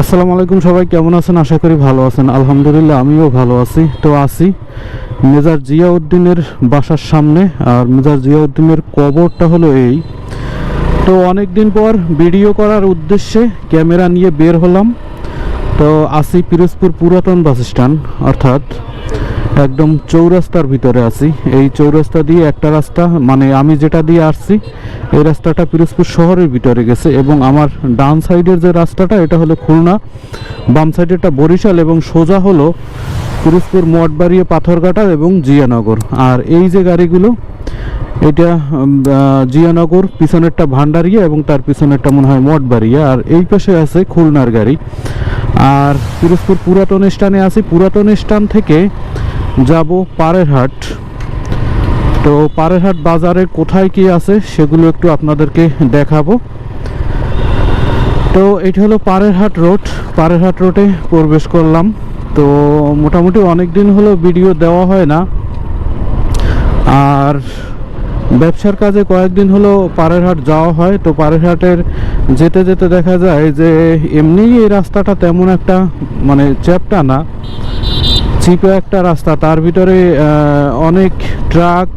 আসসালামু আলাইকুম সবাই, কেমন আছেন? আশা করি ভালো আছেন। আলহামদুলিল্লাহ, আমিও ভালো আছি। তো আছি মেজার জিয়াউদ্দিনের বাসার সামনে। আর মেজার জিয়াউদ্দিনের কবরটা হলো এই। তো অনেক দিন পর ভিডিও করার উদ্দেশ্যে ক্যামেরা নিয়ে বের হলাম। তো আসি পিরোজপুর পুরাতন বাস স্ট্যান্ড, অর্থাৎ একদম চৌরাস্তার ভিতরে আছি। এই চৌরাস্তা দিয়ে একটা রাস্তা মানে আমি যেটা দিয়ে আসছি, এই রাস্তাটা পিরোজপুর শহরের ভিতরে গেছে এবং আমার ডান সাইডের যে রাস্তাটা, এটা হলো খুলনা। বাম সাইডেরটা বরিশাল এবং সোজা হলো পিরোজপুর মঠবাড়িয়া পাথরঘাটা এবং জিয়ানগর। আর এই যে গাড়িগুলো, এটা জিয়ানগর, পিছনেরটা ভান্ডারিয়া এবং তার পিছনেরটা মনে হয় মঠবাড়িয়া। আর এই পাশে আছে খুলনার গাড়ি। আর পিরোজপুর পুরাতন স্টানে আছি। পুরাতন স্টান থেকে যাব পাড়েরহাট তো পাড়েরহাট বাজারে কোথায় কি আছে সেগুলো একটু আপনাদেরকে দেখাবো। তো এটা হলো পাড়েরহাট রোড। পাড়েরহাট রোডে প্রবেশ করলাম। তো মোটামুটি অনেক দিন হলো ভিডিও দেওয়া হয় না। আর ব্যবসার কাজে কয়েকদিন হলো পাড়েরহাট যাওয়া হয়। তো পাড়েরহাটের যেতে যেতে দেখা যায় যে এমনিই এই রাস্তাটা তেমন একটা মানে চ্যাপটা না। চিপে একটা রাস্তা, তার ভিতরে অনেক ট্রাক,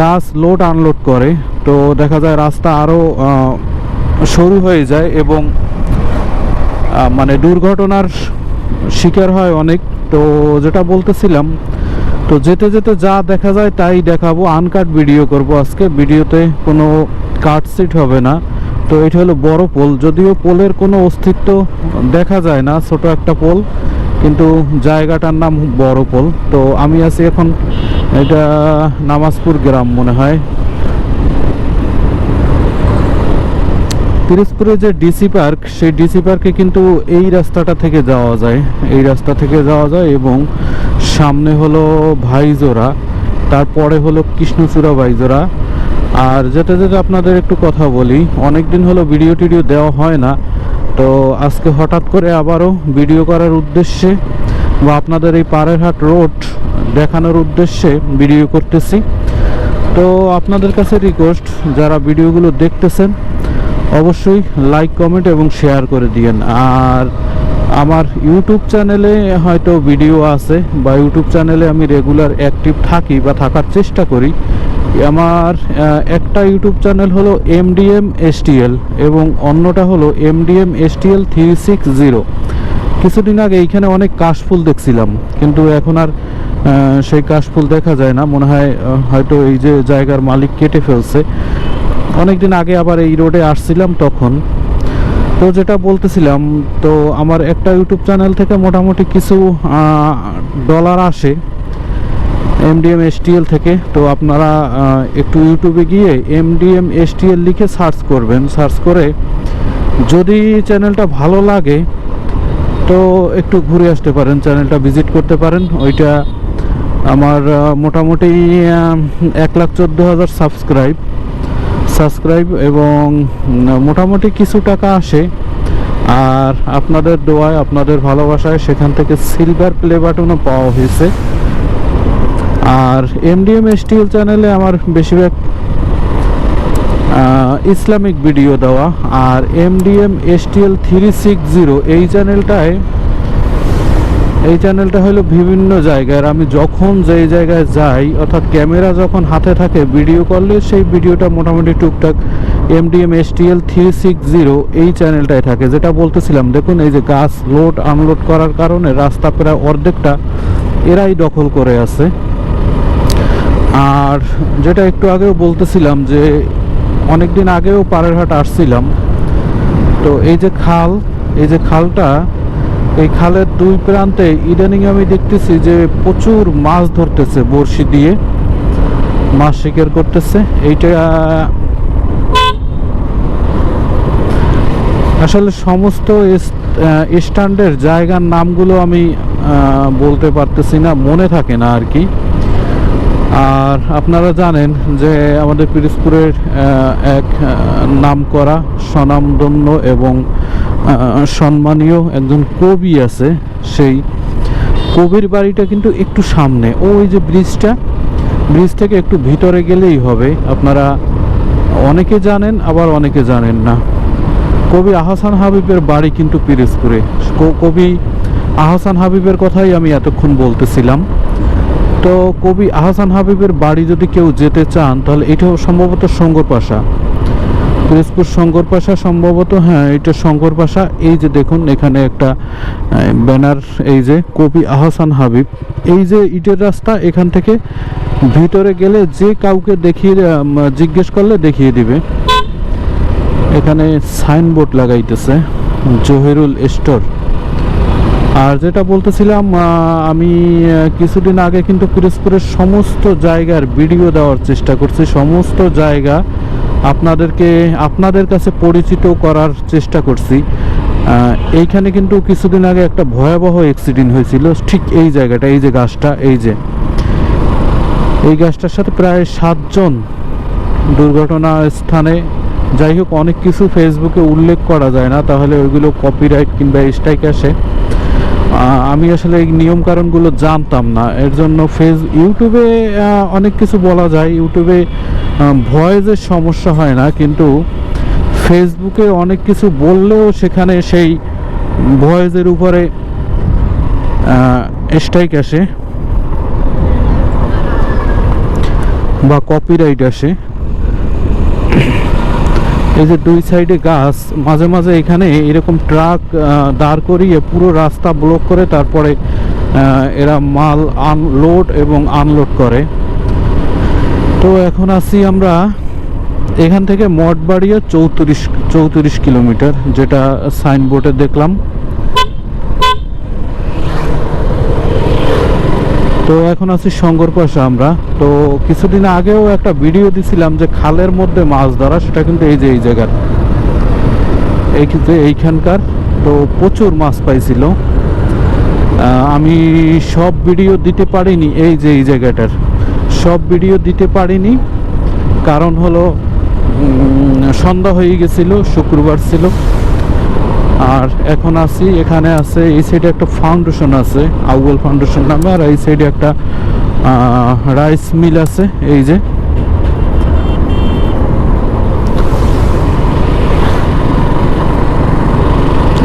গাছ লোড আনলোড করে। তো দেখা যায় রাস্তা আরও সরু হয়ে যায় এবং মানে দুর্ঘটনার শিকার হয় অনেক। তো যেটা বলতেছিলাম, তো যেতে যেতে যা দেখা যায় তাই দেখাবো আনকাট ভিডিও করব আজকে। ভিডিওতে কোনো কাট সিট হবে না। তো এটা হলো বড় পোল, যদিও পোলের কোনো অস্তিত্ব দেখা যায় না, ছোট একটা পোল। কিন্তু জায়গাটার নাম বড় পোল তো আমি আছি এখন এটা নামাজপুর গ্রাম মনে হয়। পিরোজপুরে যে ডিসি পার্ক, সেই ডিসি পার্কে কিন্তু এই রাস্তাটা থেকে যাওয়া যায়। এই রাস্তা থেকে যাওয়া যায় এবং সামনে হলো ভাইজোরা তারপরে হলো কৃষ্ণচূড়া ভাইজোরা আর যেটা যেটা আপনাদের একটু কথা বলি অনেক দিন হলো ভিডিও টিডিও দেওয়া হয় না। তো আজকে হঠাৎ করে আবারও ভিডিও করার উদ্দেশ্যে বা আপনাদের এই পাড়েরহাট রোড দেখানোর উদ্দেশ্যে ভিডিও করতেছি। তো আপনাদের কাছে রিকোয়েস্ট যারা ভিডিওগুলো দেখতেছেন, অবশ্যই লাইক কমেন্ট এবং শেয়ার করে দিয়েন। আর আমার ইউটিউব চ্যানেলে হয়তো ভিডিও আছে, বা ইউটিউব চ্যানেলে আমি রেগুলার অ্যাক্টিভ থাকি বা থাকার চেষ্টা করি। আমার একটা ইউটিউব চ্যানেল হলো এমডিএম এসটিএল এবং অন্যটা হলো MDM STL three six zero কিছুদিন আগে এইখানে অনেক কাশফুল দেখছিলাম, কিন্তু এখন আর সেই কাশফুল দেখা যায় না। মনে হয় হয়তো এই যে জায়গার মালিক কেটে ফেলছে। অনেকদিন আগে আবার এই রোডে আসছিলাম তখন। তো যেটা বলতেছিলাম, তো আমার একটা ইউটিউব চ্যানেল থেকে মোটামুটি কিছু ডলার আসে। এমডিএম এসটিএল থেকে, তো আপনারা একটু ইউটিউবে গিয়ে এমডিএম এসটিএল লিখে সার্চ করবেন। সার্চ করে যদি চ্যানেলটা ভালো লাগে, তো একটু ঘুরে আসতে পারেন চ্যানেলটা ভিজিট করতে পারেন। ওইটা আমার মোটামুটি এক লাখ চোদ্দ হাজার সাবস্ক্রাইব সাবস্ক্রাইব এবং মোটামুটি কিছু টাকা আসে। আর আপনাদের দোয়ায়, আপনাদের ভালোবাসায় সেখান থেকে সিলভার প্লে বাটনও পাওয়া হয়েছে। আর এমডিএম এসটিএল চ্যানেলে আমার বেশিরভাগ ইসলামিক ভিডিও দেওয়া। আর MDM STL three six zero এই চ্যানেলটায় এই চ্যানেলটা হলো বিভিন্ন জায়গার আমি যখন যেই জায়গায় যাই, অর্থাৎ ক্যামেরা যখন হাতে থাকে ভিডিও করলে সেই ভিডিওটা মোটামুটি টুকটাক MDM STL three six zero এই চ্যানেলটায় থাকে। যেটা বলতেছিলাম, দেখুন, এই যে গাছ লোড আনলোড করার কারণে রাস্তা প্রায় অর্ধেকটা এরাই দখল করে আছে। আর যেটা একটু আগেও বলতেছিলাম যে অনেক দিন আগেও পাড়েরহাট আসছিলাম, তো এই যে খাল, এই যে খালটা, এই খালের দুই প্রান্তে ইদানিং আমি দেখতেছি যে প্রচুর মাছ ধরতেছে বড়শি দিয়ে, মাছ শিকার করতেছে। এইটা আসলে সমস্ত স্ট্যান্ডের জায়গার নামগুলো আমি বলতে পারতেছি না, মনে থাকে না আর কি। আর আপনারা জানেন যে আমাদের পিরোজপুরের এক আহ, নামকরা স্বনামধন্য এবং সম্মানীয় একজন কবি আছে সেই কবির বাড়িটা কিন্তু একটু সামনে। ওই যে ব্রিজটা ব্রিজ থেকে একটু ভিতরে গেলেই হবে। আপনারা অনেকে জানেন আবার অনেকে জানেন না। কবি আহসান হাবিবের বাড়ি কিন্তু পিরিজপুরে। কবি আহসান হাবিবের কথাই আমি এতক্ষণ বলতেছিলাম। তো কবি আহসান হাবিবের বাড়ি যদি কেউ যেতে চান, তাহলে এটাও সম্ভবত শঙ্কর পাশা। পিরোজপুর শঙ্কর পাশা সম্ভবত হ্যাঁ এটা শঙ্কর পাশা। এই যে দেখুন, এখানে একটা ব্যানার, এই যে কবি আহসান হাবিব। এই যে ইটের রাস্তা, এখান থেকে ভিতরে গেলে যে কাউকে দেখিয়ে জিজ্ঞেস করলে দেখিয়ে দিবে। এখানে সাইনবোর্ড লাগাইতেছে, জহিরুল স্টোর। আর যেটা বলতেছিলাম আমি কিছুদিন আগে কিন্তু পিরোজপুরের সমস্ত জায়গার ভিডিও দেওয়ার চেষ্টা করছি। সমস্ত জায়গা আপনাদেরকে, আপনাদের কাছে পরিচিত করার চেষ্টা করছি। এইখানে কিন্তু কিছুদিন আগে একটা ভয়াবহ অ্যাক্সিডেন্ট হয়েছিল। ঠিক এই জায়গাটা, এই যে গাছটা, এই যে। এই গাছটার সাথে প্রায় সাতজন দুর্ঘটনা স্থানে, যাই হোক, অনেক কিছু ফেসবুকে উল্লেখ করা যায় না। তাহলে ওইগুলো কপিরাইট কিংবা স্ট্রাইক আসে। আমি আসলে এই নিয়ম কারণগুলো জানতাম না। এর জন্য ফেস ইউটিউবে অনেক কিছু বলা যায়। ইউটিউবে ভয়েসের সমস্যা হয় না, কিন্তু ফেসবুকে অনেক কিছু বললেও সেখানে সেই ভয়েসের উপরে স্ট্রাইক আসে বা কপিরাইট আসে। এই যে দুই সাইডে গাছ, মাঝে মাঝে এখানে এরকম ট্রাক দাঁড় করিয়ে পুরো রাস্তা ব্লক করে তারপরে এরা মাল আনলোড এবং আনলোড করে। তো এখন আসি আমরা এখান থেকে মঠবাড়িয়া চৌত্রিশ চৌত্রিশ কিলোমিটার, যেটা সাইনবোর্ডে দেখলাম। তো এখন আছি শঙ্করপাশা আমরা। তো কিছুদিন আগেও একটা ভিডিও দিছিলাম যে খালের মধ্যে মাছ ধরা, সেটা কিন্তু এই যে, এই জায়গার। এই যে এইখানকার, তো প্রচুর মাছ পাইছিল। আমি সব ভিডিও দিতে পারিনি এই যে, এই জায়গাটার। সব ভিডিও দিতে পারিনি। কারণ হলো সন্ধ্যা হয়ে গেছিল, শুক্রবার ছিল। আর এখন আছি, এখানে আছে, এই সাইডে একটা ফাউন্ডেশন আছে, আউয়াল ফাউন্ডেশন নামে, আর এই সাইডে একটা রাইস মিল আছে, এই যে।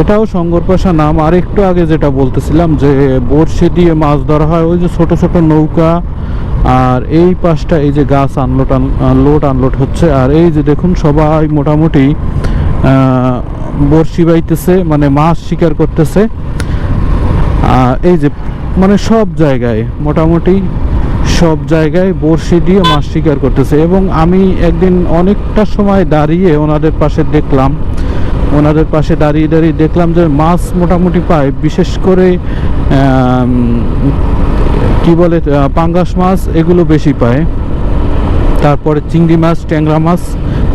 এটাও সংগরপাশা নাম। আর একটু আগে যেটা বলতেছিলাম যে, বড়শি দিয়ে মাছ ধরা হয়, ওই যে ছোট ছোট নৌকা, আর এই পাশটা এই যে গাছ আনলোড লোড আনলোড হচ্ছে। আর এই যে দেখুন, সবাই মোটামুটি বড়শি বাইতেছে মানে মাছ শিকার করতেছে। এই যে মানে সব জায়গায়, মোটামুটি সব জায়গায় বড়শি দিয়ে মাছ শিকার করতেছে। এবং আমি একদিন অনেকটা সময় দাঁড়িয়ে ওনাদের পাশে দেখলাম, ওনাদের পাশে দাঁড়িয়ে দাঁড়িয়ে দেখলাম যে মাছ মোটামুটি পায়, বিশেষ করে কি বলে পাঙ্গাস মাছ, এগুলো বেশি পায়। তারপরে চিংড়ি মাছ, ট্যাংরা মাছ,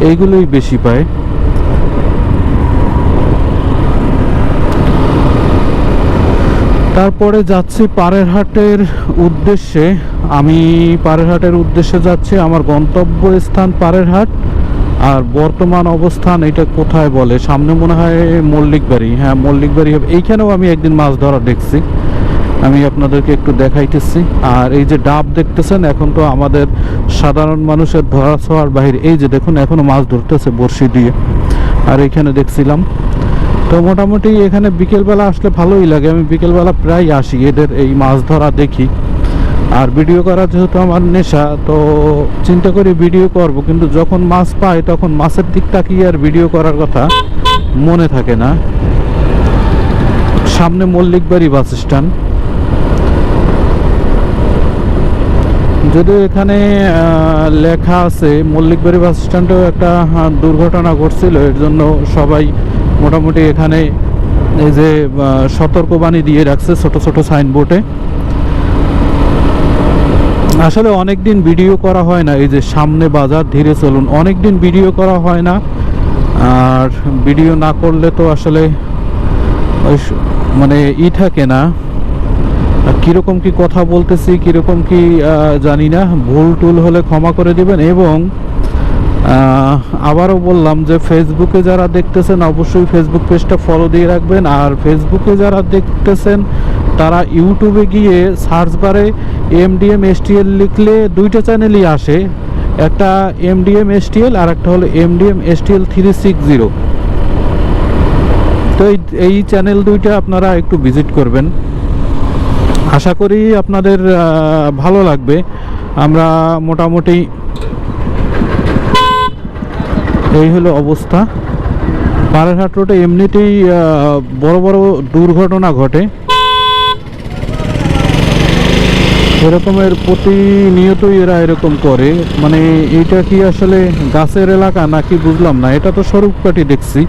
এইগুলোই বেশি পায়। তারপরে যাচ্ছি পাড়ের হাটের উদ্দেশ্যে। আমি পাড়ের হাটের উদ্দেশ্যে যাচ্ছি, আমার গন্তব্য স্থান পাড়ের হাট আর বর্তমান অবস্থান এটা কোথায় বলে? সামনে মনে হয় মল্লিক বাড়ি হ্যাঁ মল্লিক বাড়ি হবে। এইখানেও আমি একদিন মাছ ধরা দেখছি। আমি আপনাদেরকে একটু দেখাইতেছি। আর এই যে ডাব দেখতেছেন, এখন তো আমাদের সাধারণ মানুষের ধরা ছোঁয়ার বাহিরে। এই যে দেখুন, এখনও মাছ ধরতেছে বড়শি দিয়ে। আর এখানে দেখছিলাম তো মোটামুটি এখানে বিকেলবেলা আসলে ভালোই লাগে। আমি বিকেলবেলা প্রায় আসি, এদের এই মাছ ধরা দেখি। আর ভিডিও করা যেহেতু আমার নেশা, তো চিন্তা করি ভিডিও করব, কিন্তু যখন মাছ পাই তখন মাছের দিক তাকিয়ে আর ভিডিও করার কথা মনে থাকে না। সামনে মল্লিক বাড়ি বাস স্ট্যান্ড। যদিও এখানে লেখা আছে মল্লিকবাড়ি বাস স্ট্যান্ডেও একটা দুর্ঘটনা ঘটছিল, এর জন্য সবাই মোটামুটি এখানে এই যে সতর্কবাণী দিয়ে রাখছে ছোট ছোট সাইনবোর্ডে। আসলে অনেক দিন ভিডিও করা হয় না, এই যে সামনে বাজার, ধীরে চলুন। অনেক দিন ভিডিও করা হয় না, আর ভিডিও না করলে তো আসলে মানে ই থাকে না। কীরকম কি কথা বলতেছি, কীরকম কি জানি না। ভুল টুল হলে ক্ষমা করে দিবেন, এবং আবারও বললাম যে ফেসবুকে যারা দেখতেছেন, অবশ্যই ফেসবুক পেজটা ফলো দিয়ে রাখবেন। আর ফেসবুকে যারা দেখতেছেন, তারা ইউটিউবে গিয়ে সার্চ বারে এমডিএম এসটিএল লিখলে দুইটা চ্যানেলই আসে। একটা এমডিএম এসটিএল আর একটা হলো MDM STL three six zero এই এই চ্যানেল দুইটা আপনারা একটু ভিজিট করবেন। আশা করি আপনাদের ভালো লাগবে। আমরা মোটামুটি এই হলো অবস্থা। পাড়ারহাট রোডে এমনিতেই বড় বড় দুর্ঘটনা ঘটে। এরকমের প্রতিনিয়তই এরা এরকম করে। মানে এটা কি আসলে গাছের এলাকা নাকি বুঝলাম না। এটা তো স্বরূপকাঠি দেখছি।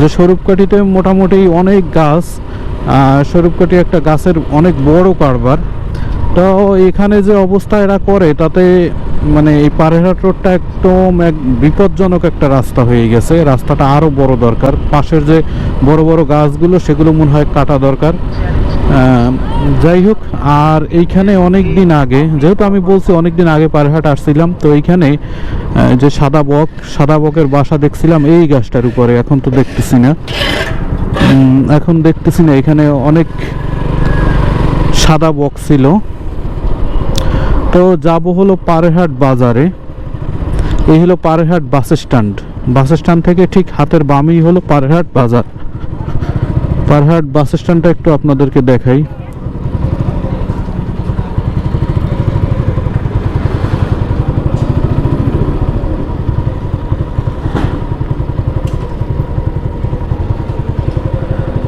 যে স্বরূপকাঠিতে মোটামুটি অনেক গাছ স্বরূপকাঠি একটা গাছের অনেক বড় কারবার। তো এখানে যে অবস্থা এরা করে, তাতে মানে এই পাড়েরহাট রোডটা একদম এক বিপজ্জনক একটা রাস্তা হয়ে গেছে। রাস্তাটা আরও বড় দরকার। পাশের যে বড় বড় গাছগুলো, সেগুলো মনে হয় কাটা দরকার। যাই হোক, আর এইখানে অনেক দিন আগে, যেহেতু আমি বলছি অনেক দিন আগে পাড়েরহাট আসছিলাম, তো এইখানে যে সাদা বক, সাদা বকের বাসা দেখছিলাম, এই গাছটার উপরে। এখন তো দেখতেছি না। এখন দেখতেছি না, এখানে অনেক সাদা বক ছিল। তো যাব হলো পাড়েরহাট বাজারে। এই হলো Parerhat bus stand. Bus stand থেকে ঠিক হাতের বামেই হলো পাড়েরহাট বাজার। পাড়েরহাট বাস স্ট্যান্ডটা একটু আপনাদেরকে দেখাই।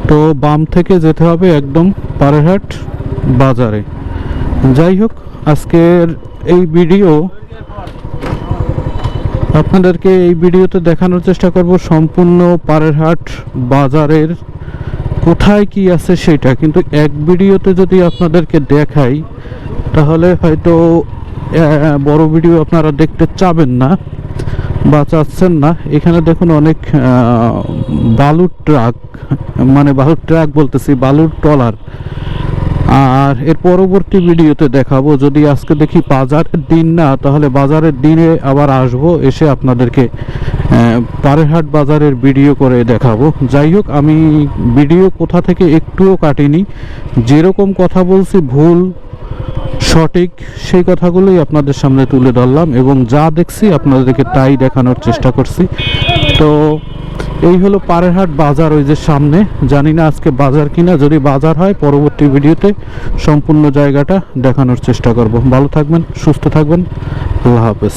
তো বাম থেকে যেতে হবে একদম পাড়েরহাট বাজারে। যাই হোক আজকের এই ভিডিও আপনাদেরকে এই ভিডিওতে দেখানোর চেষ্টা করব সম্পূর্ণ পাড়েরহাট বাজারের কোথায় কি আছে সেটা। কিন্তু এক ভিডিওতে যদি আপনাদেরকে দেখাই, তাহলে হয়তো বড় ভিডিও আপনারা দেখতে চাবেন না বা চাচ্ছেন না। এখানে দেখুন অনেক বালুর ট্রাক মানে বালুর ট্রাক বলতেছি, বালুর ট্রলার। আর এর পরবর্তী ভিডিওতে দেখাবো, যদি আজকে দেখি বাজারের দিন না, তাহলে বাজারের দিনে আবার আসব, এসে আপনাদেরকে পাড়েরহাট বাজারের ভিডিও করে দেখাবো। যাই হোক, আমি ভিডিও কোথা থেকে একটুও কাটিনি। যেরকম কথা বলছি, ভুল, সঠিক, সেই কথাগুলোই আপনাদের সামনে তুলে ধরলাম এবং যা দেখছি আপনাদেরকে তাই দেখানোর চেষ্টা করছি। তো এই হলো পাড়েরহাট বাজার, ওই যে সামনে। জানি না আজকে বাজার কিনা, যদি বাজার হয়, পরবর্তী ভিডিওতে সম্পূর্ণ জায়গাটা দেখানোর চেষ্টা করব। ভালো থাকবেন, সুস্থ থাকবেন। আল্লাহ হাফেজ।